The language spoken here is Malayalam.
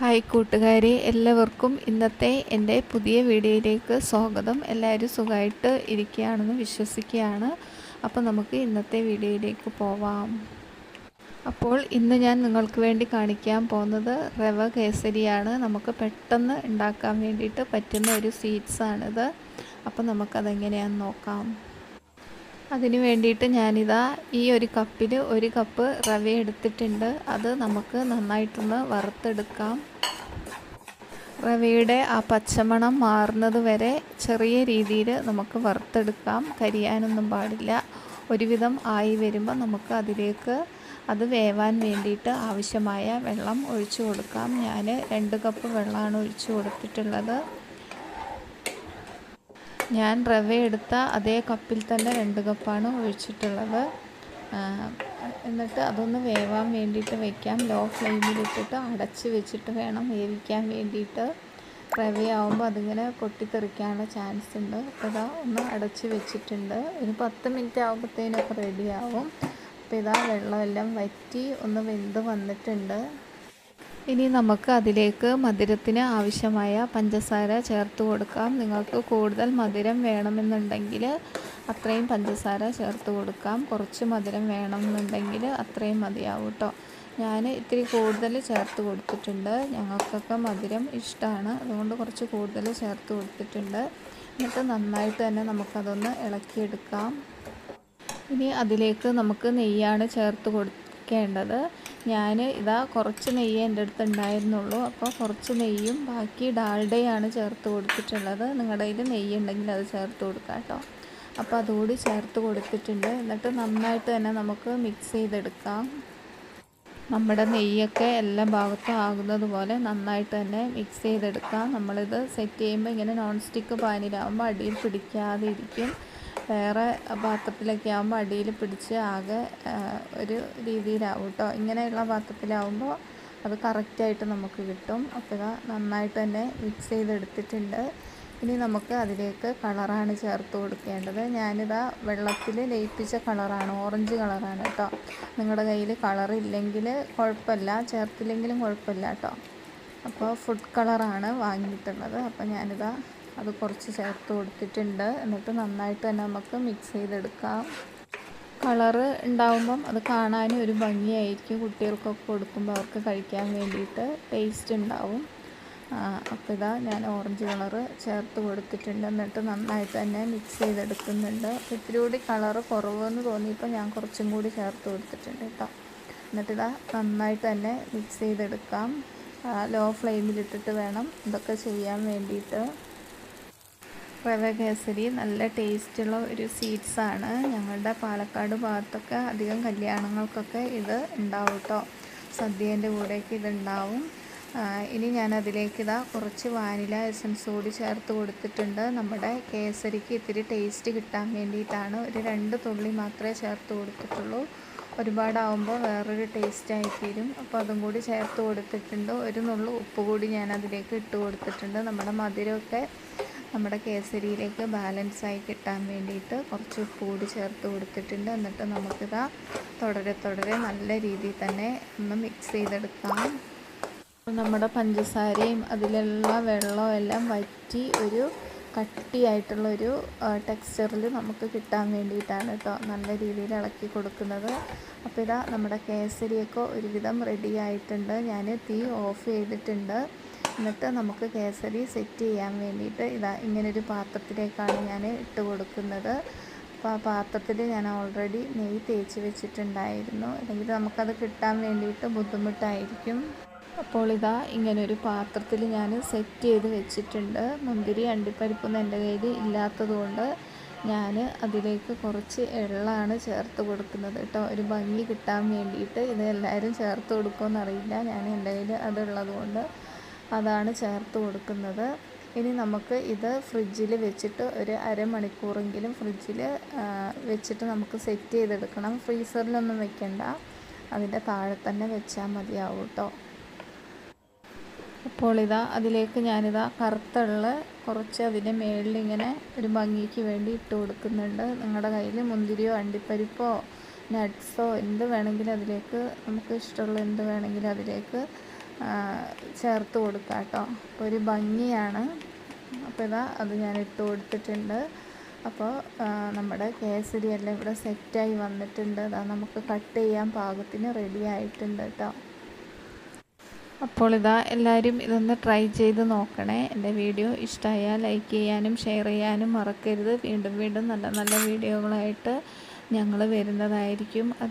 ഹായ് കൂട്ടുകാരെ എല്ലാവർക്കും ഇന്നത്തെ എന്റെ പുതിയ വീഡിയോയിലേക്ക് സ്വാഗതം. എല്ലാവരും സുഖമായിട്ട് ഇരിക്കുകയാണെന്ന് വിശ്വസിക്കുകയാണ്. അപ്പോൾ നമുക്ക് ഇന്നത്തെ വീഡിയോയിലേക്ക് പോവാം. അപ്പോൾ ഇന്ന് ഞാൻ നിങ്ങൾക്ക് വേണ്ടി കാണിക്കാൻ പോകുന്നത് റവ കേസരിയാണ്. നമുക്ക് പെട്ടെന്ന് ഉണ്ടാക്കാൻ വേണ്ടിയിട്ട് പറ്റുന്ന ഒരു സ്വീറ്റ്സാണിത്. അപ്പോൾ നമുക്കതെങ്ങനെയാണെന്ന് നോക്കാം. അതിന് വേണ്ടിയിട്ട് ഞാനിതാ ഈ ഒരു കപ്പിൽ ഒരു കപ്പ് റവ എടുത്തിട്ടുണ്ട്. അത് നമുക്ക് നന്നായിട്ടൊന്ന് വറുത്തെടുക്കാം. റവയുടെ ആ പച്ചമണം മാറുന്നത് വരെ ചെറിയ രീതിയിൽ നമുക്ക് വറുത്തെടുക്കാം. കരിയാനൊന്നും പാടില്ല. ഒരുവിധം ആയി വരുമ്പോൾ നമുക്ക് അതിലേക്ക് അത് വേവാൻ വേണ്ടിയിട്ട് ആവശ്യമായ വെള്ളം ഒഴിച്ചു കൊടുക്കാം. ഞാൻ രണ്ട് കപ്പ് വെള്ളമാണ് ഒഴിച്ചു കൊടുത്തിട്ടുള്ളത്. ഞാൻ റവ എടുത്ത അതേ കപ്പിൽ തന്നെ രണ്ട് കപ്പാണ് ഒഴിച്ചിട്ടുള്ളത്. എന്നിട്ട് അതൊന്ന് വേവാൻ വേണ്ടിയിട്ട് വെക്കാം. ലോ ഫ്ലെയിമിലിട്ടിട്ട് അടച്ച് വെച്ചിട്ട് വേണം വേവിക്കാൻ വേണ്ടിയിട്ട്. റവയാവുമ്പോൾ അതിങ്ങനെ പൊട്ടിത്തെറിക്കാനുള്ള ചാൻസ് ഉണ്ട്. അപ്പോൾ ഇതാ ഒന്ന് അടച്ച് വെച്ചിട്ടുണ്ട്. ഒരു പത്ത് മിനിറ്റ് ആകുമ്പോഴത്തേനൊക്കെ റെഡിയാവും. അപ്പോൾ ഇതാ വെള്ളമെല്ലാം വറ്റി ഒന്ന് വെന്ത് വന്നിട്ടുണ്ട്. ഇനി നമുക്ക് അതിലേക്ക് മധുരത്തിന് ആവശ്യമായ പഞ്ചസാര ചേർത്ത് കൊടുക്കാം. നിങ്ങൾക്ക് കൂടുതൽ മധുരം വേണമെന്നുണ്ടെങ്കിൽ അത്രയും പഞ്ചസാര ചേർത്ത് കൊടുക്കാം. കുറച്ച് മധുരം വേണമെന്നുണ്ടെങ്കിൽ അത്രയും മതിയാവും കേട്ടോ. ഞാൻ ഇത്തിരി കൂടുതൽ ചേർത്ത് കൊടുത്തിട്ടുണ്ട്. ഞങ്ങൾക്കൊക്കെ മധുരം ഇഷ്ടമാണ്. അതുകൊണ്ട് കുറച്ച് കൂടുതൽ ചേർത്ത് കൊടുത്തിട്ടുണ്ട്. എന്നിട്ട് നന്നായിട്ട് തന്നെ നമുക്കതൊന്ന് ഇളക്കിയെടുക്കാം. ഇനി അതിലേക്ക് നമുക്ക് നെയ്യാണ് ചേർത്ത് കൊടുക്കേണ്ടത് ഞാൻ ഇതാ കുറച്ച് നെയ്യ് എന്റെ അടുത്ത് ഉണ്ടായിരുന്നുള്ളൂ. അപ്പോൾ കുറച്ച് നെയ്യും ബാക്കി ഡാൽഡയാണ് ചേർത്ത് കൊടുത്തിട്ടുള്ളത്. നിങ്ങളുടെ കയ്യിൽ നെയ്യ് ഉണ്ടെങ്കിൽ അത് ചേർത്ത് കൊടുക്കാം കേട്ടോ. അപ്പോൾ അതുകൂടി ചേർത്ത് കൊടുത്തിട്ടുണ്ട്. എന്നിട്ട് നന്നായിട്ട് തന്നെ നമുക്ക് മിക്സ് ചെയ്തെടുക്കാം. നമ്മുടെ നെയ്യൊക്കെ എല്ലാ ഭാഗത്തും ആകുന്നത് പോലെ നന്നായിട്ട് തന്നെ മിക്സ് ചെയ്തെടുക്കാം. നമ്മളിത് സെറ്റ് ചെയ്യുമ്പോൾ ഇങ്ങനെ നോൺ സ്റ്റിക്ക് പാനിലാവുമ്പോൾ അടിയിൽ പിടിക്കാതെ ഇരിക്കും വേറെ പാത്രത്തിലൊക്കെ ആകുമ്പോൾ അടിയിൽ പിടിച്ച് ആകെ ഒരു രീതിയിലാവും കേട്ടോ ഇങ്ങനെയുള്ള പാത്രത്തിലാവുമ്പോൾ അത് കറക്റ്റായിട്ട് നമുക്ക് കിട്ടും. അപ്പോൾ നന്നായിട്ട് തന്നെ മിക്സ് ചെയ്തെടുത്തിട്ടുണ്ട്. ഇനി നമുക്ക് അതിലേക്ക് കളറാണ് ചേർത്ത് കൊടുക്കേണ്ടത്. ഞാനിതാ വെള്ളത്തിൽ ലയിപ്പിച്ച കളറാണ് ഓറഞ്ച് കളറാണ് കേട്ടോ നിങ്ങളുടെ കയ്യിൽ കളർ ഇല്ലെങ്കിൽ കുഴപ്പമില്ല ചേർത്തില്ലെങ്കിലും കുഴപ്പമില്ല കേട്ടോ അപ്പോൾ ഫുഡ് കളറാണ് വാങ്ങിയിട്ടുള്ളത്. അപ്പോൾ ഞാനിതാ അത് കുറച്ച് ചേർത്ത് കൊടുത്തിട്ടുണ്ട്. എന്നിട്ട് നന്നായിട്ട് തന്നെ നമുക്ക് മിക്സ് ചെയ്തെടുക്കാം. കളറ് ഉണ്ടാവുമ്പം അത് കാണാനും ഒരു ഭംഗിയായിരിക്കും. കുട്ടികൾക്കൊക്കെ കൊടുക്കുമ്പോൾ അവർക്ക് കഴിക്കാൻ വേണ്ടിയിട്ട് ടേസ്റ്റ് ഉണ്ടാവും. അപ്പോൾ ഇതാ ഞാൻ ഓറഞ്ച് കളറ് ചേർത്ത് കൊടുത്തിട്ടുണ്ട്. എന്നിട്ട് നന്നായിട്ട് തന്നെ മിക്സ് ചെയ്തെടുക്കുന്നുണ്ട്. ഇത്തിരി കൂടി കളറ് കുറവെന്ന് തോന്നിയപ്പോൾ ഞാൻ കുറച്ചും കൂടി ചേർത്ത് കൊടുത്തിട്ടുണ്ട് കേട്ടോ. എന്നിട്ടിതാ നന്നായിട്ട് തന്നെ മിക്സ് ചെയ്തെടുക്കാം. ലോ ഫ്ലെയിമിലിട്ടിട്ട് വേണം ഇതൊക്കെ ചെയ്യാൻ വേണ്ടിയിട്ട്. റവ കേസരി നല്ല ടേസ്റ്റുള്ള ഒരു സ്വീറ്റ്സാണ് ഞങ്ങളുടെ പാലക്കാട് ഭാഗത്തൊക്കെ അധികം കല്യാണങ്ങൾക്കൊക്കെ ഇത് ഉണ്ടാവും കേട്ടോ സദ്യേന്റെ കൂടെയൊക്കെ ഇതുണ്ടാവും ഇനി ഞാൻ അതിലേക്ക് ഇതാ കുറച്ച് വാനില എസൻസ് കൂടി ചേർത്ത് കൊടുത്തിട്ടുണ്ട്. നമ്മുടെ കേസരിക്ക് ഇത്തിരി ടേസ്റ്റ് കിട്ടാൻ വേണ്ടിയിട്ടാണ് ഒരു രണ്ട് തുള്ളി മാത്രമേ ചേർത്ത് കൊടുത്തിട്ടുള്ളൂ. ഒരുപാടാവുമ്പോൾ വേറൊരു ടേസ്റ്റ് ആയിത്തീരും അപ്പോൾ അതും കൂടി ചേർത്ത് കൊടുത്തിട്ടുണ്ട്. ഒരു നുള്ളു ഉപ്പ് കൂടി ഞാൻ അതിലേക്ക് ഇട്ട് കൊടുത്തിട്ടുണ്ട്. നമ്മുടെ മധുരമൊക്കെ നമ്മുടെ കേസരിയിലേക്ക് ബാലൻസ് ആയി കിട്ടാൻ വേണ്ടിയിട്ട് കുറച്ച് ഉപ്പ് കൂടി ചേർത്ത് കൊടുത്തിട്ടുണ്ട്. എന്നിട്ട് നമുക്കിതാ തുടരെ തുടരെ നല്ല രീതിയിൽ തന്നെ ഒന്ന് മിക്സ് ചെയ്തെടുക്കാം. നമ്മുടെ പഞ്ചസാരയും അതിലുള്ള വെള്ളവും എല്ലാം വറ്റി ഒരു കട്ടിയായിട്ടുള്ളൊരു ടെക്സ്ചറിൽ നമുക്ക് കിട്ടാൻ വേണ്ടിയിട്ടാണ് കേട്ടോ നല്ല രീതിയിൽ ഇളക്കി കൊടുക്കുന്നത്. അപ്പോൾ ഇതാ നമ്മുടെ കേസരിയൊക്കെ ഒരുവിധം റെഡി ആയിട്ടുണ്ട്. ഞാൻ തീ ഓഫ് ചെയ്തിട്ടുണ്ട്. എന്നിട്ട് നമുക്ക് കേസരി സെറ്റ് ചെയ്യാൻ വേണ്ടിയിട്ട് ഇതാ ഇങ്ങനൊരു പാത്രത്തിലേക്കാണ് ഞാൻ ഇട്ട് കൊടുക്കുന്നത്. അപ്പോൾ ആ പാത്രത്തിൽ ഞാൻ ഓൾറെഡി നെയ്യ് തേച്ച് വെച്ചിട്ടുണ്ടായിരുന്നു. അല്ലെങ്കിൽ നമുക്കത് കിട്ടാൻ വേണ്ടിയിട്ട് ബുദ്ധിമുട്ടായിരിക്കും. അപ്പോൾ ഇതാ ഇങ്ങനൊരു പാത്രത്തിൽ ഞാൻ സെറ്റ് ചെയ്ത് വെച്ചിട്ടുണ്ട്. മുന്തിരി അണ്ടിപ്പരിപ്പൊന്നും എന്റെ കയ്യിൽ ഇല്ലാത്തതുകൊണ്ട് ഞാൻ അതിലേക്ക് കുറച്ച് എള്ളാണ് ചേർത്ത് കൊടുക്കുന്നത് കേട്ടോ. ഒരു ഭംഗി കിട്ടാൻ വേണ്ടിയിട്ട് ഇത് എല്ലാവരും ചേർത്ത് കൊടുക്കുമെന്നറിയില്ല ഞാൻ എന്റെ കയ്യിൽ അതുള്ളത് കൊണ്ട് അതാണ് ചേർത്ത് കൊടുക്കുന്നത്. ഇനി നമുക്ക് ഇത് ഫ്രിഡ്ജിൽ വെച്ചിട്ട് ഒരു അരമണിക്കൂറെങ്കിലും ഫ്രിഡ്ജിൽ വെച്ചിട്ട് നമുക്ക് സെറ്റ് ചെയ്തെടുക്കണം. ഫ്രീസറിലൊന്നും വെക്കണ്ട. അതിന്റെ താഴെ തന്നെ വെച്ചാൽ മതിയാവും കേട്ടോ അപ്പോൾ ഇതാ അതിലേക്ക് ഞാനിതാ കറുത്തുള്ള കുറച്ച് അതിന്റെ മേളിൽ ഇങ്ങനെ ഒരു ഭംഗിക്ക് വേണ്ടി ഇട്ട് കൊടുക്കുന്നുണ്ട്. നിങ്ങളുടെ കയ്യിൽ മുന്തിരിയോ അണ്ടിപ്പരിപ്പോ നട്ട്സോ എന്ത് വേണമെങ്കിലും അതിലേക്ക് നമുക്ക് ഇഷ്ടമുള്ള എന്ത് വേണമെങ്കിലും അതിലേക്ക് ചേർത്ത് കൊടുക്കാം കേട്ടോ. അപ്പോൾ ഒരു ഭംഗിയാണ്. അപ്പോൾ ഇതാ അത് ഞാൻ ഇട്ട് കൊടുത്തിട്ടുണ്ട്. അപ്പോൾ നമ്മുടെ കേസരി എല്ലാം ഇവിടെ സെറ്റായി വന്നിട്ടുണ്ട്. അതാ നമുക്ക് കട്ട് ചെയ്യാൻ പാകത്തിന് റെഡി ആയിട്ടുണ്ട് കേട്ടോ. അപ്പോൾ ഇതാ എല്ലാവരും ഇതൊന്ന് ട്രൈ ചെയ്ത് നോക്കണേ. എന്റെ വീഡിയോ ഇഷ്ടമായാൽ ലൈക്ക് ചെയ്യാനും ഷെയർ ചെയ്യാനും മറക്കരുത്. വീണ്ടും വീണ്ടും നല്ല നല്ല വീഡിയോകളായിട്ട് ഞങ്ങൾ വരുന്നതായിരിക്കും. അത്